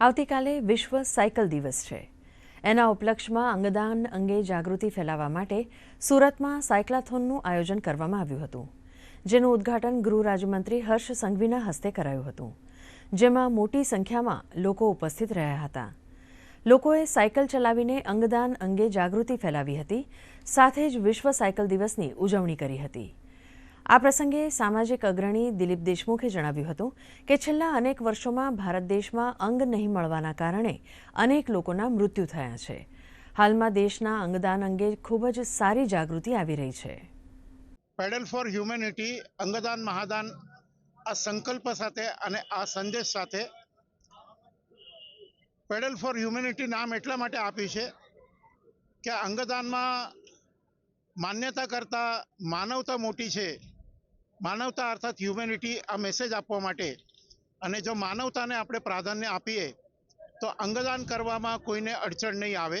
આવતીકાલે વિશ્વ સાયકલ દિવસ છે. એના ઉપલક્ષમાં અંગદાન અંગે જાગૃતિ ફેલાવવા માટે સુરતમાં સાયકલાથોનનું આયોજન કરવામાં આવ્યું હતું, જેનું ઉદ્ઘાટન ગૃહ રાજ્યમંત્રી હર્ષ સંઘવીના હસ્તે કરાયું હતું, જેમાં મોટી સંખ્યામાં લોકો ઉપસ્થિત રહ્યા હતા. લોકોએ સાયકલ ચલાવીને અંગદાન અંગે જાગૃતિ ફેલાવી હતી, સાથે જ વિશ્વ સાયકલ દિવસની ઉજવણી કરી હતી. આ પ્રસંગે સામાજિક અગ્રણી દિલીપ દેશમુખે જણાવ્યું હતું કે છેલ્લા અનેક વર્ષોમાં ભારત દેશમાં અંગ નહીં મળવાના કારણે અનેક લોકોના મૃત્યુ થયા છે. હાલમાં દેશના અંગદાન અંગે ખૂબ જ સારી જાગૃતિ આવી રહી છે. પેડલ ફોર હ્યુમેનિટી, અંગદાન, મહાદાન આ સંકલ્પ સાથે અને આ સંદેશ સાથે પેડલ ફોર હ્યુમેનિટી નામ એટલા માટે આપ્યું છે કે અંગદાનમાં માન્યતા કરતાં માનવતા મોટી છે. માનવતા અર્થાત હ્યુમેનિટી આ મેસેજ આપવા માટે અને જો માનવતાને આપણે પ્રાધાન્ય આપીએ તો અંગદાન કરવામાં કોઈને અડચણ નહીં આવે.